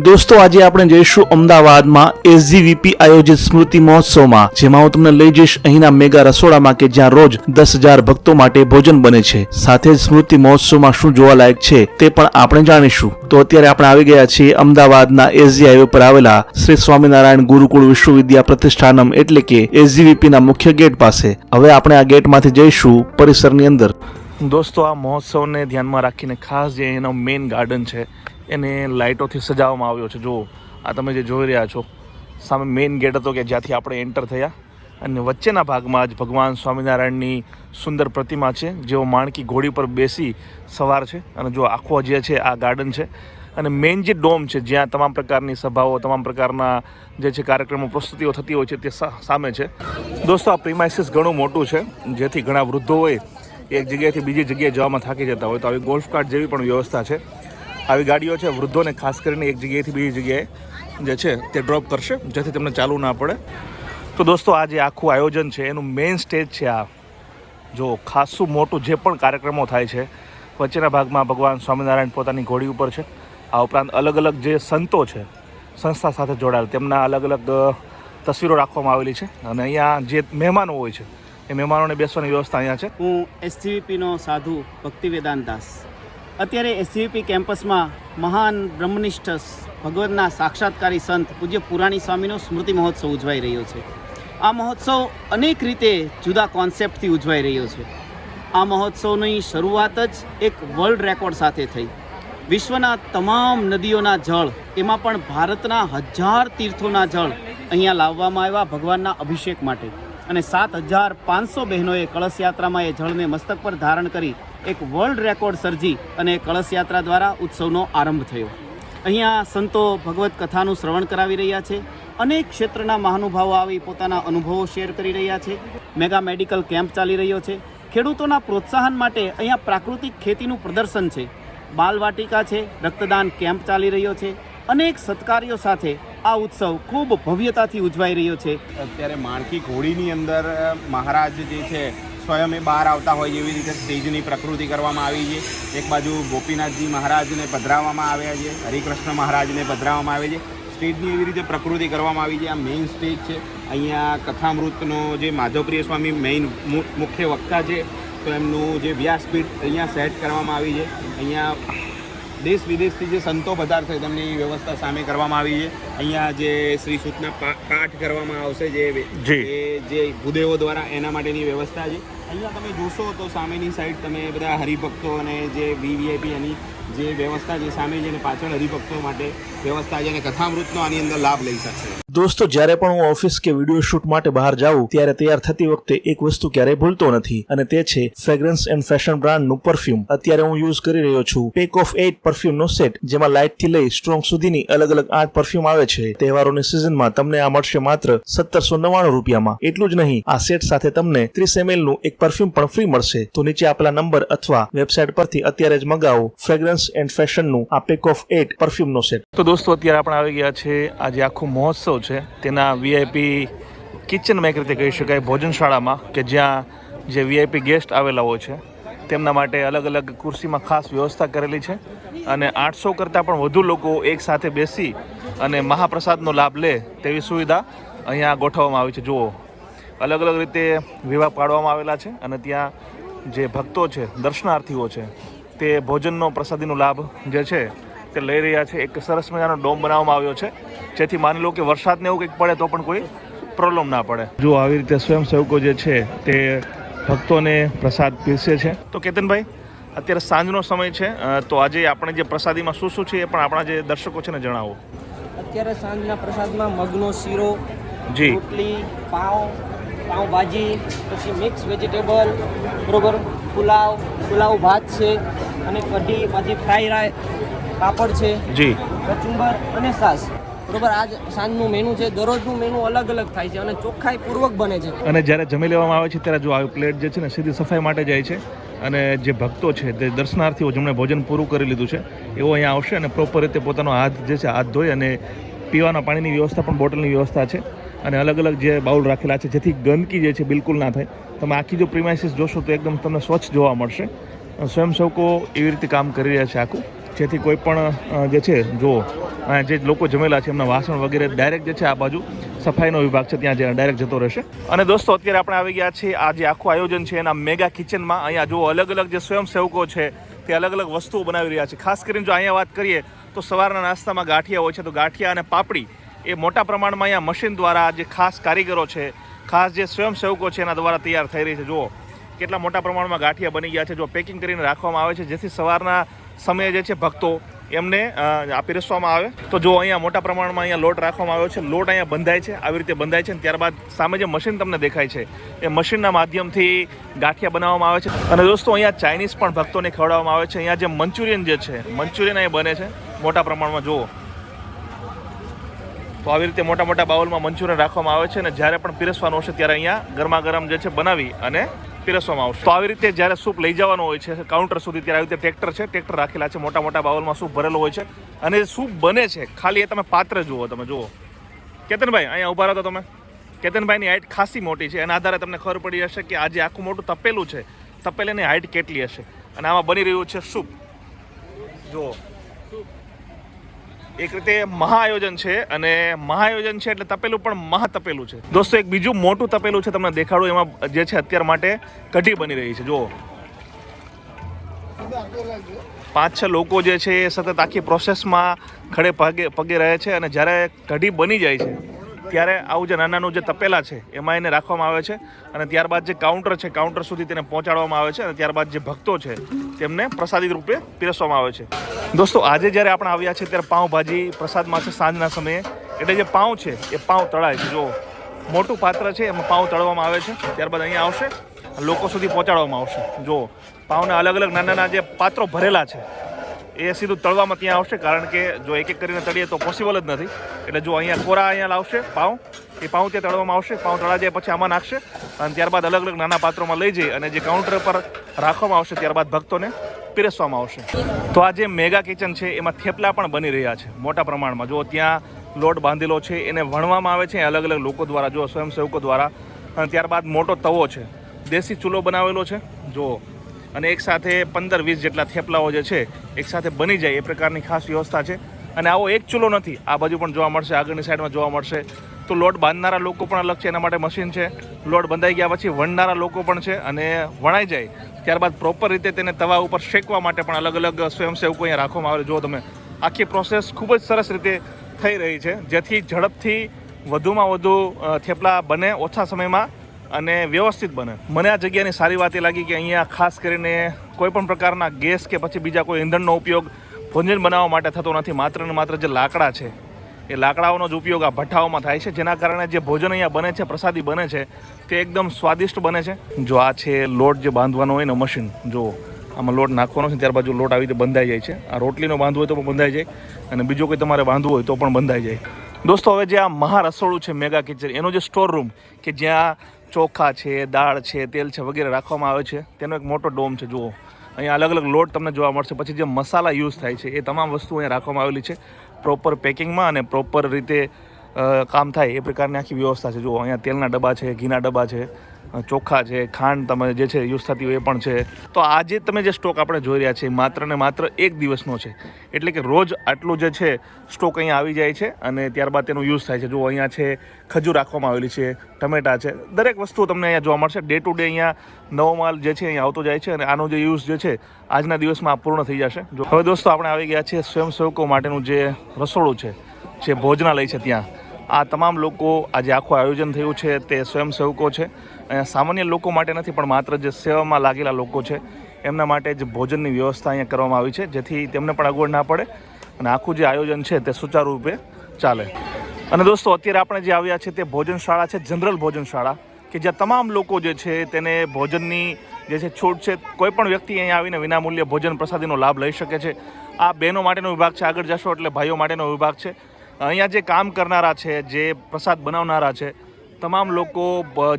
દોસ્તો, આજે આપણે જઈશું અમદાવાદમાં એસજીવીપી આયોજિત સ્મૃતિ મહોત્સવમાં, જેમાં હું તમને લઈ જઈશ અહીંના મેગા રસોડામાં કે જ્યાં રોજ દસ હજાર ભક્તો માટે ભોજન બને છે. સાથે જ સ્મૃતિ મહોત્સવમાં શું જોવાલાયક છે તે પણ આપણે જાણીશું. તો અત્યારે આપણે આવી ગયા છીએ અમદાવાદના એસજી હાઈવે પર આવેલા શ્રી સ્વામિનારાયણ ગુરુકુળ વિશ્વવિદ્યા પ્રતિષ્ઠાનમ એટલે કે એસજીવીપીના મુખ્ય ગેટ પાસે. હવે આપણે આ ગેટમાંથી જઈશું પરિસરની અંદર. દોસ્તો, આ મહોત્સવને ધ્યાનમાં રાખીને ખાસ જે એનો મેઇન ગાર્ડન છે એને લાઇટોથી સજાવવામાં આવ્યો છે. જો આ તમે જે જોઈ રહ્યા છો, સામે મેઇન ગેટ હતો કે જ્યાંથી આપણે એન્ટર થયા. અને વચ્ચેના ભાગમાં જ ભગવાન સ્વામિનારાયણની સુંદર પ્રતિમા છે, જેઓ માણકી ઘોડી પર બેસી સવાર છે. અને જો આખો જે છે, આ ગાર્ડન છે. અને મેઇન જે ડોમ છે, જ્યાં તમામ પ્રકારની સભાઓ, તમામ પ્રકારના જે છે કાર્યક્રમો, પ્રસ્તુતિઓ થતી હોય છે, તે સામે છે. દોસ્તો, આ પ્રિમાઇસીસ ઘણું મોટું છે, જેથી ઘણા વૃદ્ધો હોય એક જગ્યાએથી બીજી જગ્યાએ જવામાં થાકી જતા હોય. તો આવી ગોલ્ફ કાર્ટ જેવી પણ વ્યવસ્થા છે. આવી ગાડીઓ છે, વૃદ્ધોને ખાસ કરીને એક જગ્યાએથી બીજી જગ્યાએ જે છે તે ડ્રોપ કરશે, જેથી તેમને ચાલવું ના પડે. તો દોસ્તો, આ જે આખું આયોજન છે, એનું મેઇન સ્ટેજ છે આ. જો ખાસું મોટું જે પણ કાર્યક્રમો થાય છે, વચ્ચેના ભાગમાં ભગવાન સ્વામિનારાયણ પોતાની ઘોડી ઉપર છે. આ ઉપરાંત અલગ અલગ જે સંતો છે, સંસ્થા સાથે જોડાયેલ, તેમના અલગ અલગ તસવીરો રાખવામાં આવેલી છે. અને અહીંયા જે મહેમાનો હોય છે, એ મહેમાનોને બેસવાની વ્યવસ્થા અહીંયા છે. હું એસજીવીપીનો સાધુ ભક્તિ વેદાંત દાસ. અત્યારે એસજીવીપી કેમ્પસમાં મહાન બ્રહ્મનિષ્ઠ ભગવાનના સાક્ષાત્કારી સંત પૂજ્ય પુરાણી સ્વામીનો સ્મૃતિ મહોત્સવ ઉજવાઈ રહ્યો છે. આ મહોત્સવ અનેક રીતે જુદા કોન્સેપ્ટથી ઉજવાઈ રહ્યો છે. આ મહોત્સવની શરૂઆત જ એક વર્લ્ડ રેકોર્ડ સાથે થઈ. વિશ્વના તમામ નદીઓના જળ, એમાં પણ ભારતના હજાર તીર્થોના જળ અહીંયા લાવવામાં આવ્યા ભગવાનના અભિષેક માટે. અને સાત હજાર પાંચસો બહેનોએ કળશ યાત્રામાં એ જળને મસ્તક પર ધારણ કરી એક વર્લ્ડ રેકોર્ડ સર્જી અને કળશ યાત્રા દ્વારા ઉત્સવનો આરંભ થયો. અહીંયા સંતો ભગવત કથાનું શ્રવણ કરાવી રહ્યા છે. અનેક ક્ષેત્રના મહાનુભાવો આવી પોતાના અનુભવો શેર કરી રહ્યા છે. મેગા મેડિકલ કેમ્પ ચાલી રહ્યો છે. ખેડૂતોના પ્રોત્સાહન માટે અહીંયા પ્રાકૃતિક ખેતીનું પ્રદર્શન છે. બાલવાટિકા છે, રક્તદાન કેમ્પ ચાલી રહ્યો છે. અનેક સત્કાર્યો સાથે આ ઉત્સવ ખૂબ ભવ્યતાથી ઉજવાઈ રહ્યો છે. અત્યારે માણકી ઘોડીની અંદર મહારાજ જે છે, સ્વયં એ બહાર આવતા હોય એવી રીતે સ્ટેજની પ્રકૃતિ કરવામાં આવી છે. એક બાજુ ગોપીનાથજી મહારાજને પધરાવવામાં આવ્યા છે, હરિકૃષ્ણ મહારાજને પધરાવવામાં આવે છે. સ્ટેજની એવી રીતે પ્રકૃતિ કરવામાં આવી છે. આ મેઇન સ્ટેજ છે. અહીંયા કથામૃતનો જે માધવપ્રિય સ્વામી મેઇન મુખ્ય વક્તા છે, તો એમનું જે વ્યાસપીઠ અહીંયા સેટ કરવામાં આવી છે. અહીંયા દેશ વિદેશથી જે સંતો પધારશે તેમની વ્યવસ્થા સામે કરવામાં આવી છે. અહીંયા જે શ્રી સૂતના પાઠ કરવામાં આવશે જે જે. જે ભૂદેવો દ્વારા એના માટેની વ્યવસ્થા છે. અહીંયા તમે જોશો તો સામેની સાઈડ તમે બધા હરિભક્તો અને જે વીવીઆઈપી એની જે વ્યવસ્થા છે સામે છે અને પાછળ હરિભક્તો માટે વ્યવસ્થા છે અને કથામૃતનો આની અંદર લાભ લઈ શકશે. દોસ્તો, જ્યારે પણ હું ઓફિસ કે વીડિયો શૂટ માટે બહાર જાઉં, ત્યારે તૈયાર થતી વખતે એક વસ્તુ ક્યારેય ભૂલતો નથી, અને તે છે ફ્રેગ્રન્સ એન્ડ ફેશન બ્રાન્ડનું પરફ્યુમ અત્યારે હું યુઝ કરી રહ્યો છું પેક ઓફ એટ પરફ્યુમનો સેટ જેમાં લાઇટથી લઈ સ્ટ્રોંગ સુધીની અલગ અલગ આઠ પરફ્યુમ આવે છે. તહેવારોની સિઝનમાં તમને આ મળશે માત્ર સત્તરસો નવ્વાણું રૂપિયામાં. એટલું જ નહીં, આ સેટ સાથે તમને ત્રીસ એમએલનું એક પરફ્યુમ પણ ફ્રી મળશે. તો નીચે આપેલા નંબર અથવા વેબસાઇટ પરથી અત્યારે જ મગાવો ફ્રેગ્રન્સ એન્ડ ફેશનનું આ પેક ઓફ એટ પરફ્યુમનો સેટ તો દોસ્તો, અત્યારે આપણે આવી ગયા છે આજે આખો મહોત્સવ છે. તેના વીઆઈપી કિચનમાં એક રીતે કહી શકાય, ભોજનશાળામાં, કે જ્યાં જે વીઆઈપી ગેસ્ટ આવેલા હોય છે. તેમના માટે અલગ અલગ ખુરશીમાં ખાસ વ્યવસ્થા કરેલી છે અને આઠસો કરતાં પણ વધુ લોકો એક સાથે બેસી અને મહાપ્રસાદનો લાભ લે તેવી સુવિધા અહીંયા ગોઠવવામાં આવી છે. જુઓ, અલગ અલગ રીતે વિવાહ પાડવામાં આવેલા છે અને ત્યાં જે ભક્તો છે, દર્શનાર્થીઓ છે, તે ભોજનનો પ્રસાદીનો લાભ જે છે તે લઈ રહ્યા છે. એક સરસ મજાનો ડોમ બનાવવામાં આવ્યો છે. જેથી માની લો કે વરસાદને એવું કંઈક પડે તો પણ કોઈ પ્રોબ્લેમ ના પડે. જો આવી રીતે સ્વયંસેવકો જે છે તે ભક્તોને પ્રસાદ પીરસે છે. તો કેતનભાઈ અત્યારે સાંજનો સમય છે. તો આજે આપણે જે પ્રસાદીમાં શું શું છે એ પણ આપણા જે દર્શકો છે ને જણાવો. અત્યારે સાંજના પ્રસાદમાં મગનો શીરો જી. રોટલી પાઉં પાઉંભાજી પછી મિક્સ વેજીટેબલ બરોબર પુલાવ પુલાવ ભાત છે અને કઢી પછી ફ્રાઈ રાય પાપડ છે જી. કચુંબર અને સાસ. બરોબર આજ સાંજનું મેનુ છે દરરોજનું મેનુ અલગ અલગ થાય છે અને ચોખ્ખાઈ પૂર્વક બને છે. અને જ્યારે જમી લેવામાં આવે છે ત્યારે જો આવી પ્લેટ જે છે ને સીધી સફાઈ માટે જાય છે અને જે ભક્તો છે તે દર્શનાર્થીઓ જેમણે ભોજન પૂરું કરી લીધું છે એઓ અહીંયા આવશે અને પ્રોપર રીતે પોતાનો હાથ જે છે હાથ ધોઈ અને પીવાના પાણીની વ્યવસ્થા પણ બોટલની વ્યવસ્થા છે અને અલગ અલગ જે બાઉલ રાખેલા છે જેથી ગંદકી જે છે બિલકુલ ના થાય. તમે આખી જો પ્રિમાઇસીસ જોશો તો એકદમ તમને સ્વચ્છ જોવા મળશે. સ્વયંસેવકો એવી રીતે કામ કરી રહ્યા છે આખું. જેથી કોઈ પણ જે છે, જો જે લોકો જમેલા છે, એમના વાસણ વગેરે ડાયરેક્ટ જે છે આ બાજુ સફાઈનો વિભાગ છે, ત્યાં ડાયરેક્ટ જતો રહેશે. અને દોસ્તો, અત્યારે આપણે આવી ગયા છીએ, આ જે આખું આયોજન છે, એના મેગા કિચનમાં અહીંયા જો અલગ અલગ જે સ્વયંસેવકો છે, તે અલગ અલગ વસ્તુઓ બનાવી રહ્યા છે. ખાસ કરીને જો અહીંયા વાત કરીએ, તો સવારના નાસ્તામાં ગાંઠિયા હોય છે, તો ગાંઠિયા અને પાપડી એ મોટા પ્રમાણમાં અહીંયા મશીન દ્વારા જે ખાસ કારીગરો છે, ખાસ જે સ્વયંસેવકો છે, એના દ્વારા તૈયાર થઈ રહી છે. જુઓ, કેટલા મોટા પ્રમાણમાં ગાંઠિયા બની ગયા છે. જો પેકિંગ કરીને રાખવામાં આવે છે, જેથી સવારના સમયે જે છે ભક્તો એમને આપી રસવામાં આવે. તો જો અહીંયા મોટા પ્રમાણમાં અહીંયા લોટ રાખવામાં આવ્યો છે, લોટ અહીંયા બંધાય છે, આવી રીતે બંધાય છે અને ત્યારબાદ સામે જે મશીન તમને દેખાય છે, એ મશીનના માધ્યમથી ગાંઠિયા બનાવવામાં આવે છે. અને દોસ્તો, અહીંયા ચાઇનીઝ પણ ભક્તોને ખવડાવવામાં આવે છે. અહીંયા જે મંચુરિયન જે છે, મંચુરિયન અહીંયા બને છે, મોટા પ્રમાણમાં જુઓ. તો આવી રીતે મોટા મોટા બાઉલમાં મંચુરિયન રાખવામાં આવે છે અને જ્યારે પણ પીરસવાનું હશે ત્યારે અહીંયા ગરમા ગરમ જે છે બનાવી અને પીરસવામાં આવશે. તો આવી રીતે જ્યારે સૂપ લઈ જવાનો હોય છે, કાઉન્ટર સુધી ત્યારે આવી રીતે ટ્રેક્ટર છે, ટ્રેક્ટર રાખેલા છે, મોટા મોટા બાઉલમાં સૂપ ભરેલો હોય છે. અને સૂપ બને છે, ખાલી એ તમે પાત્ર જુઓ, તમે જુઓ. કેતનભાઈ, અહીંયા ઊભા રહો તો તમે. કેતનભાઈની હાઇટ ખાસી મોટી છે, એના આધારે તમને ખબર પડી જશે કે આજે આખું મોટું તપેલું છે. તપેલીની હાઇટ કેટલી હશે? અને આમાં બની રહ્યું છે સૂપ. જુઓ. એક રીતે મહાઆયોજન છે અને મહાઆયોજન છે એટલે તપેલું પણ મહા તપેલું છે. દોસ્તો, એક બીજું મોટું તપેલું છે તમને દેખાડું, એમાં જે છે અત્યાર માટે કઢી બની રહી છે. જુઓ. પાંચ છ લોકો જે છે એ સતત આખી પ્રોસેસમાં ખડે પગે પગે રહે છે અને જ્યારે કઢી બની જાય છે ત્યારે આવું જે નાનાનું જે તપેલા છે, એમાં એને રાખવામાં આવે છે અને ત્યારબાદ જે કાઉન્ટર છે, કાઉન્ટર સુધી તેને પહોંચાડવામાં આવે છે અને ત્યારબાદ જે ભક્તો છે, તેમને પ્રસાદી રૂપે પીરસવામાં આવે છે. દોસ્તો, આજે જ્યારે આપણે આવ્યા છે ત્યારે પાઉંભાજી પ્રસાદમાં છે સાંજના સમયે. એટલે જે પાઉં છે, એ પાઉં તળાય છે. જો મોટું પાત્ર છે, એમાં પાઉં તળવામાં આવે છે. ત્યારબાદ અહીંયા આવશે લોકો સુધી પહોંચાડવામાં આવશે. જો પાઉંના અલગ અલગ નાના નાના જે પાત્રો ભરેલા છે એ સીધું તળવામાં ત્યાં આવશે, કારણ કે જો એક એક કરીને તળીએ તો પોસિબલ જ નથી. એટલે જો અહીંયા કોરા અહીંયા લાવશે, પાઉં, એ પાઉં ત્યાં તળવામાં આવશે, પાઉં તળા જાય પછી આમાં નાખશે, અને ત્યારબાદ અલગ અલગ નાના પાત્રોમાં લઈ જઈ અને જે કાઉન્ટર પર રાખવામાં આવશે ત્યારબાદ ભક્તોને પીરસવામાં આવશે. તો આ જે મેગા કિચન છે, એમાં થેપલા પણ બની રહ્યા છે, મોટા પ્રમાણમાં. જો ત્યાં લોટ બાંધેલો છે, એને વણવામાં આવે છે, અલગ અલગ લોકો દ્વારા, જો સ્વયંસેવકો દ્વારા, અને ત્યારબાદ મોટો તવો છે. દેશી ચૂલો બનાવેલો છે. જો અને એકસાથે પંદર વીસ જેટલા થેપલાઓ જે છે એકસાથે બની જાય એ પ્રકારની ખાસ વ્યવસ્થા છે. અને આવો એક ચૂલો નથી, આ બાજુ પણ જોવા મળશે, આગળની સાઈડમાં જોવા મળશે. તો લોટ બાંધનારા લોકો પણ અલગ છે, એના માટે મશીન છે. લોટ બંધાઈ ગયા પછી વણનારા લોકો પણ છે અને વણાઈ જાય. ત્યારબાદ પ્રોપર રીતે તેને તવા ઉપર શેકવા માટે પણ અલગ અલગ સ્વયંસેવકો અહીંયા રાખવામાં આવે જો તમે, આખી પ્રોસેસ ખૂબ જ સરસ રીતે થઈ રહી છે, જેથી ઝડપથી વધુમાં વધુ થેપલા બને ઓછા સમયમાં. અને વ્યવસ્થિત બને. મને આ જગ્યાની સારી વાત એ લાગી કે અહીંયા ખાસ કરીને કોઈ પણ પ્રકારના ગેસ કે પછી બીજા કોઈ ઇંધણનો ઉપયોગ ભોજન બનાવવા માટે થતો નથી. માત્ર ને માત્ર જે લાકડા છે, એ લાકડાઓનો જ ઉપયોગ આ ભઠ્ઠાઓમાં થાય છે. જેના કારણે જે ભોજન અહીંયા બને છે, પ્રસાદી બને છે, તે એકદમ સ્વાદિષ્ટ બને છે. જો આ છે લોટ જે બાંધવાનો હોય ને મશીન, જો આમાં લોટ નાખવાનો છે ત્યાર બાજુ લોટ આવી રીતે બંધાઈ જાય છે. આ રોટલીનો બાંધવો હોય તો પણ બંધાઈ જાય અને બીજો કોઈ તમારે બાંધવું હોય તો પણ બંધાઈ જાય. દોસ્તો, હવે જે આ મહા રસોડું છે મેગા કિચન, એનો જે સ્ટોર રૂમ કે જ્યાં ચોખા છે, દાળ છે, તેલ છે વગેરે રાખવામાં આવે છે. તેનો એક મોટો ડોમ છે, જુઓ. અહીંયા અલગ અલગ લોટ તમને જોવા મળશે. પછી જે મસાલા યુઝ થાય છે, એ તમામ વસ્તુ અહીંયા રાખવામાં આવેલી છે. પ્રોપર પેકિંગમાં અને પ્રોપર રીતે કામ થાય એ પ્રકારની આખી વ્યવસ્થા છે. જુઓ, અહીંયા તેલના ડબ્બા છે, ઘીના ડબ્બા છે ચોખા છે, ખાંડ તમે જે છે યુઝ થતી હોય એ પણ છે. તો આજે તમે જે સ્ટોક આપણે જોઈ રહ્યા છીએ માત્ર ને માત્ર એક દિવસનો છે. એટલે કે રોજ આટલું જે છે સ્ટોક અહીંયા આવી જાય છે અને ત્યારબાદ તેનો યુઝ થાય છે. જો અહીંયા છે, ખજૂર રાખવામાં આવેલી છે, ટમેટા છે. દરેક વસ્તુ તમને અહીંયા જોવા મળશે. ડે ટુ ડે અહીંયા નવો માલ જે છે અહીંયા આવતો જાય છે અને આનો જે યુઝ જે છે આજના દિવસમાં પૂર્ણ થઈ જશે. જો, હવે દોસ્તો આપણે આવી ગયા છીએ સ્વયંસેવકો માટેનું જે રસોડું છે, જે ભોજનાલય છે ત્યાં. આ તમામ લોકો આજે આખું આયોજન થયું છે. તે સ્વયંસેવકો છે. સામાન્ય લોકો માટે નથી, પણ માત્ર જે સેવામાં લાગેલા લોકો છે, એમના માટે જ ભોજનની વ્યવસ્થા અહીંયા કરવામાં આવી છે, જેથી તેમને પણ અગવડ ના પડે અને આખું જે આયોજન છે તે સુચારુ રૂપે ચાલે. અને દોસ્તો, અત્યારે આપણે જે આવ્યા છે તે ભોજનશાળા છે, જનરલ ભોજનશાળા, કે જ્યાં તમામ લોકો જે છે તેને ભોજનની જે છે છૂટ છે, કોઈ પણ વ્યક્તિ અહીંયા આવીને વિનામૂલ્યે ભોજન પ્રસાદીનો લાભ લઈ શકે છે. આ બહેનો માટેનો વિભાગ છે, આગળ જશો એટલે ભાઈઓ માટેનો વિભાગ છે. અહીંયા જે કામ કરનારા છે, જે પ્રસાદ બનાવનારા છે તમામ લોકો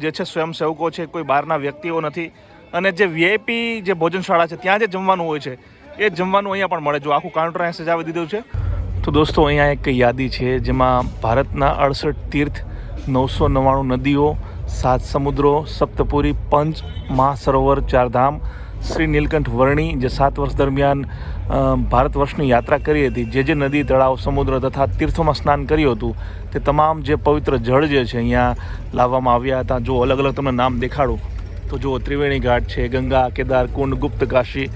જે છે, સ્વયંસેવકો છે, કોઈ બહારના વ્યક્તિઓ નથી. અને જે વીઆઈપી જે ભોજનશાળા છે, ત્યાં જે જમવાનું હોય છે, એ જમવાનું અહીંયા પણ મળે. જો આખું કાઉન્ટર અહીંયા સજાવી દીધું છે. તો દોસ્તો, અહીંયા એક યાદી છે, જેમાં ભારતના અડસઠ તીર્થ નવસો નવ્વાણું નદીઓ, સાત સમુદ્રો, સપ્તપુરી, પંચ મહાસરોવર, ચારધામ શ્રી નીલકંઠ વર્ણી જે સાત વર્ષ દરમિયાન ભારત વર્ષની યાત્રા કરી હતી, જે જે નદી, તળાવ, સમુદ્ર તથા તીર્થોમાં સ્નાન કર્યું હતું, તે તમામ જે પવિત્ર જળ જે છે અહીંયા લાવવામાં આવ્યા હતા. જો અલગ અલગ તમને નામ દેખાડું. તો જુઓ, ત્રિવેણી ઘાટ છે, ગંગા, કેદાર, કુંડ, ગુપ્ત કાશી,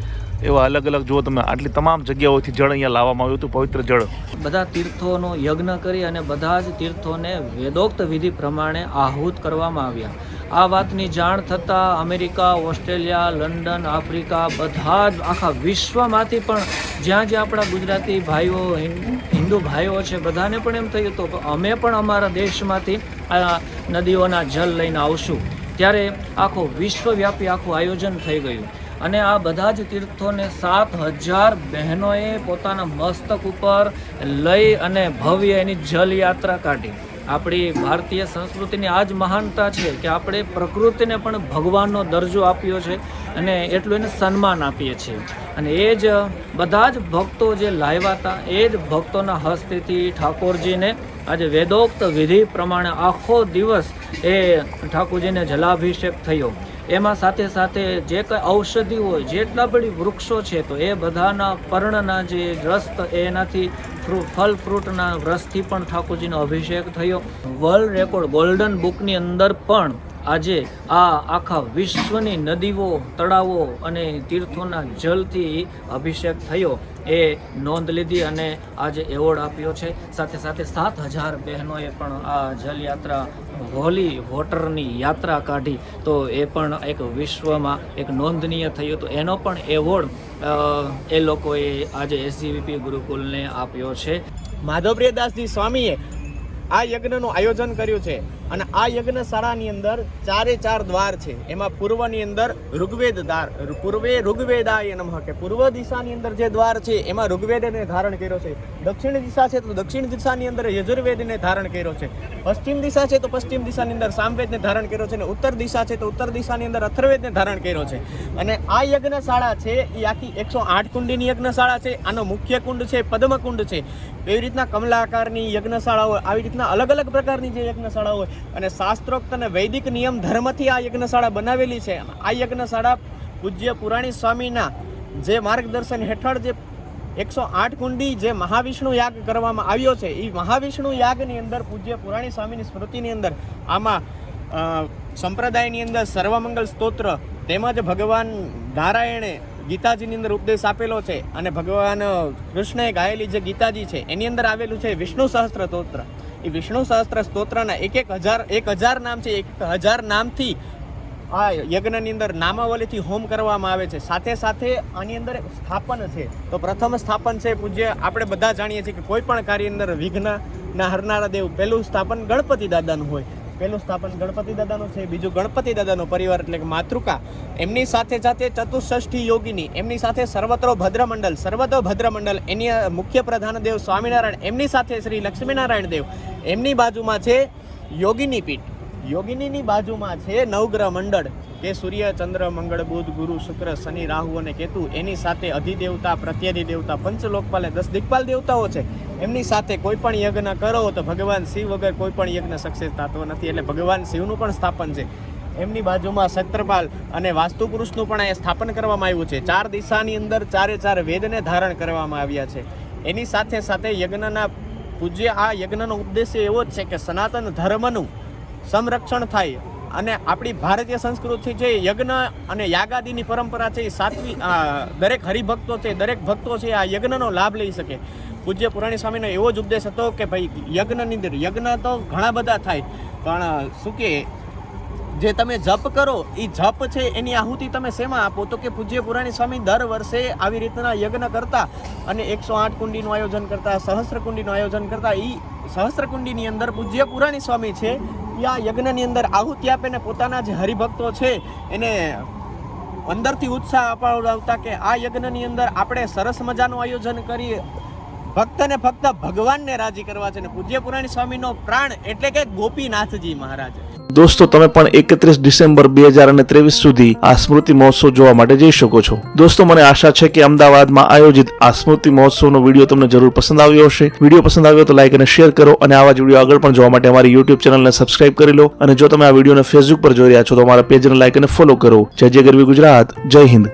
એવા અલગ અલગ જુઓ તમે, આટલી તમામ જગ્યાઓથી જળ અહીંયા લાવવામાં આવ્યું હતું, પવિત્ર જળ. બધા તીર્થોનો યજ્ઞ કરી અને બધા જ તીર્થોને વેદોક્ત વિધિ પ્રમાણે આહુત કરવામાં આવ્યા. આ વાતની જાણ થતાં અમેરિકા, ઓસ્ટ્રેલિયા, લંડન, આફ્રિકા બધા જ આખા વિશ્વમાંથી પણ જ્યાં જ્યાં આપણા ગુજરાતી ભાઈઓ હિન્દ- ભાઈઓ છે બધાને પણ એમ થયું હતું કે અમે પણ અમારા દેશમાંથી આ નદીઓના જલ લઈને આવશું. ત્યારે આખો વિશ્વવ્યાપી આખું આયોજન થઈ ગયું. અને આ બધા જ તીર્થોને સાત હજાર બહેનોએ પોતાના મસ્તક ઉપર લઈ અને ભવ્ય એની જલયાત્રા કાઢી. આપણી ભારતીય સંસ્કૃતિની આ જ મહાનતા છે કે આપણે પ્રકૃતિને પણ ભગવાનનો દરજ્જો આપ્યો છે અને એટલું એને સન્માન આપીએ છીએ. અને એ જ બધા જ ભક્તો જે લાવ્યા હતા, એ જ ભક્તોના હસ્તેથી ઠાકોરજીને આજે વેદોક્ત વિધિ પ્રમાણે આખો દિવસ એ ઠાકોરજીને જલાભિષેક થયો. એમાં સાથે સાથે જે કંઈ ઔષધિ હોય, જેટલા બધી વૃક્ષો છે, તો એ બધાના પર્ણના જે રસ એનાથી ફલ ફ્રૂટના રસથી પણ ઠાકોરજીનો અભિષેક થયો. વર્લ્ડ રેકોર્ડ ગોલ્ડન બુકની અંદર પણ આજે આ આખા વિશ્વની નદીઓ, તળાવો અને તીર્થોના જલથી અભિષેક થયો. એ નોંધ લીધી અને આજે એવોર્ડ આપ્યો છે. સાથે સાથે સાત હજાર બહેનોએ પણ આ જલયાત્રા હોલી વોટરની યાત્રા કાઢી તો એ પણ એક વિશ્વમાં એક નોંધનીય થયું તો એનો પણ એવોર્ડ એ લોકોએ આજે એસજીવીપી ગુરુકુલને આપ્યો છે. માધવપ્રિયદાસજી સ્વામીએ આ યજ્ઞનું આયોજન કર્યું છે. અને આ યજ્ઞશાળાની અંદર ચારે ચાર દ્વાર છે. એમાં પૂર્વની અંદર ઋગ્વેદ દ્વાર પૂર્વે ઋગ્વેદાય નમઃ કે પૂર્વ દિશાની અંદર જે દ્વાર છે, એમાં ઋગ્વેદને ધારણ કર્યો છે. દક્ષિણ દિશા છે તો દક્ષિણ દિશાની અંદર યજુર્વેદને ધારણ કર્યો છે. પશ્ચિમ દિશા છે તો પશ્ચિમ દિશાની અંદર સામવેદને ધારણ કર્યો છે અને ઉત્તર દિશા છે તો ઉત્તર દિશાની અંદર અથર્વેદને ધારણ કર્યો છે. અને આ યજ્ઞશાળા છે, એ આખી એકસો આઠ કુંડીની યજ્ઞશાળા છે. આનો મુખ્ય કુંડ છે પદ્મકુંડ છે. એવી રીતના કમલા આકારની યજ્ઞશાળા હોય આવી રીતના અલગ અલગ પ્રકારની જે યજ્ઞશાળા હોય અને શાસ્ત્રોક્ત અને વૈદિક નિયમ ધર્મથી આ યજ્ઞશાળા બનાવેલી છે. આ યજ્ઞશાળા પૂજ્ય પુરાણી સ્વામીના જે માર્ગદર્શન હેઠળ જે એકસો આઠ કુંડી જે મહાવિષ્ણુ યાગ કરવામાં આવ્યો છે એ મહાવિષ્ણુ યાગની અંદર પૂજ્ય પુરાણી સ્વામીની સ્મૃતિની અંદર આમાં સંપ્રદાયની અંદર સર્વમંગલ સ્તોત્ર તેમજ ભગવાન નારાયણે ગીતાજીની અંદર ઉપદેશ આપેલો છે અને ભગવાન કૃષ્ણએ ગાયેલી જે ગીતાજી છે, એની અંદર આવેલું છે વિષ્ણુ સહસ્ત્ર સ્તોત્ર એ વિષ્ણુ સહસ્ત્ર સ્તોત્રના એક એક હજાર એક હજાર નામ છે, એક હજાર નામથી આ યજ્ઞની અંદર નામાવલીથી હોમ કરવામાં આવે છે. સાથે સાથે આની અંદર સ્થાપન છે. તો પ્રથમ સ્થાપન છે પૂજ્ય આપણે બધા જાણીએ છીએ કે કોઈ પણ કાર્ય અંદર વિઘ્નના હરનારા દેવ, પહેલું સ્થાપન ગણપતિ દાદાનું હોય. પહેલું સ્થાપન ગણપતિ દાદાનું છે, બીજું ગણપતિ દાદાનો પરિવાર એટલે કે માતૃકા. એમની સાથે સાથે ચતુષ્ઠી યોગીની, એમની સાથે સર્વત્રો ભદ્રમંડલ સર્વતો ભદ્રમંડલ, એની મુખ્ય પ્રધાન દેવ સ્વામિનારાયણ, એમની સાથે શ્રી લક્ષ્મીનારાયણ દેવ. એમની બાજુમાં છે યોગીની પીઠ. યોગિનીની બાજુમાં છે નવગ્રહ મંડળ. કે સૂર્ય, ચંદ્ર, મંગળ, બુધ, ગુરુ, શુક્ર, શનિ, રાહુ અને કેતુ. એની સાથે અધિદેવતા, પ્રત્યધિ દેવતા, પંચલોકપાલ દસ દિક્પાલ દેવતાઓ છે. એમની સાથે કોઈ પણ યજ્ઞ કરો તો ભગવાન શિવ વગર કોઈ પણ યજ્ઞ સક્સેસ થતો નથી. એટલે ભગવાન શિવનું પણ સ્થાપન છે. એમની બાજુમાં સત્રપાલ અને વાસ્તુ પુરુષનું પણ અહીંયા સ્થાપન કરવામાં આવ્યું છે. ચાર દિશાની અંદર ચારે ચાર વેદને ધારણ કરવામાં આવ્યા છે. એની સાથે સાથે યજ્ઞના પૂજ્ય, આ યજ્ઞનો ઉદ્દેશ્ય એવો જ છે કે સનાતન ધર્મનું સંરક્ષણ થાય. અને આપણી ભારતીય સંસ્કૃતિ છે યજ્ઞ અને યાગાદીની પરંપરા છે એ સાત્વી દરેક હરિભક્તો છે, દરેક ભક્તો છે આ યજ્ઞનો લાભ લઈ શકે. પૂજ્ય પુરાણી સ્વામીનો એવો જ ઉપદેશ હતો કે ભાઈ યજ્ઞની અંદર, યજ્ઞ તો ઘણા બધા થાય. પણ શું કે જે તમે જપ કરો એ જપ છે, એની આહુતિ તમે શેમાં આપો? તો કે પૂજ્ય પુરાણી સ્વામી દર વર્ષે આવી રીતના યજ્ઞ કરતા અને એકસો આઠ કુંડીનું આયોજન કરતા, સહસ્ત્ર કુંડીનું આયોજન કરતા એ સહસ્ત્ર કુંડીની અંદર પૂજ્ય પુરાણી સ્વામી છે એ આ યજ્ઞની અંદર આહુતિ આપે ને પોતાના જે હરિભક્તો છે, એને અંદરથી ઉત્સાહ અપાવતા કે આ યજ્ઞની અંદર આપણે સરસ મજાનું આયોજન કરીએ. ફક્ત ને ફક્ત ભગવાનને રાજી કરવા છે ને પૂજ્ય પુરાણી સ્વામીનો પ્રાણ એટલે કે ગોપીનાથજી મહારાજ. દોસ્તો, તમે પણ એકત્રીસ ડિસેમ્બર બે હજાર અને ત્રેવીસ સુધી આ સ્મૃતિ મહોત્સવ જોવા માટે જઈ શકો છો. દોસ્તો, મને આશા છે કે અમદાવાદમાં આયોજિત આ સ્મૃતિ મહોત્સવનો વીડિયો તમને જરૂર પસંદ આવ્યો હશે. વીડિયો પસંદ આવ્યો તો લાઈક અને શેર કરો અને આવા જ વીડિયો આગળ પણ જોવા માટે અમારી યુટ્યુબ ચેનલને સબસ્ક્રાઇબ કરી લો. અને જો તમે આ વિડીયોને ફેસબુક પર જોઈ રહ્યા છો તો અમારા પેજને લાઈક અને ફોલો કરો. જય જય ગરવી ગુજરાત. જય હિન્દ.